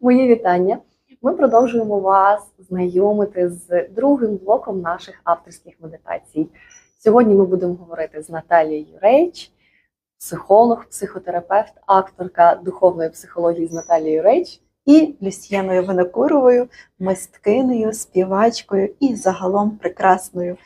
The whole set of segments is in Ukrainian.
Мої вітання. Ми продовжуємо вас знайомити з другим блоком наших авторських медитацій. Сьогодні ми будемо говорити з Наталією Рейч, психолог, психотерапевт, акторка духовної психології з Наталією Рейч. і Люсьєною Винокуровою, мисткинею, співачкою і загалом прекрасною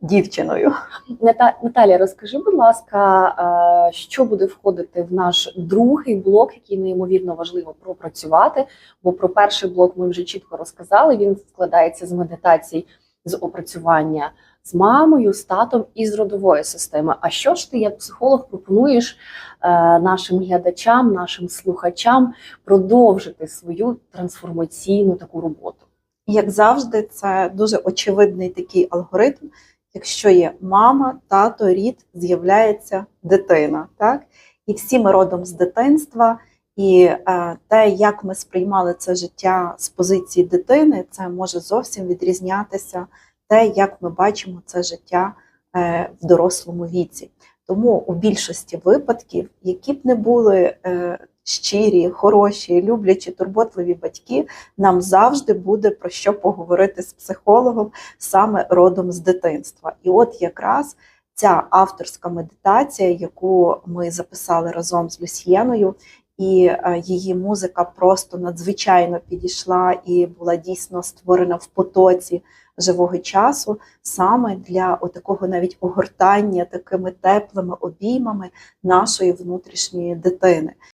дівчиною. Ната- Наталія, розкажи, будь ласка, що буде входити в наш другий блок, який неймовірно важливо пропрацювати. Бо про перший блок ми вже чітко розказали. Він складається з медитацій з опрацювання з мамою, з татом і з родової системи. А що ж ти, як психолог, пропонуєш е, нашим глядачам, нашим слухачам продовжити свою трансформаційну таку роботу? Як завжди, це дуже очевидний такий алгоритм. Якщо є мама, тато, рід, з'являється дитина. Так? І всі ми родом з дитинства, і е, те, як ми сприймали це життя з позиції дитини, це може зовсім відрізнятися те, як ми бачимо це життя е, в дорослому віці. Тому у більшості випадків, які б не були е, щирі, хороші, люблячі, турботливі батьки, нам завжди буде про що поговорити з психологом саме родом з дитинства. І от якраз ця авторська медитація, яку ми записали разом з Люсьєною, і е, її музика просто надзвичайно підійшла і була дійсно створена в потоці живого часу, саме для отакого навіть огортання такими теплими обіймами нашої внутрішньої дитини.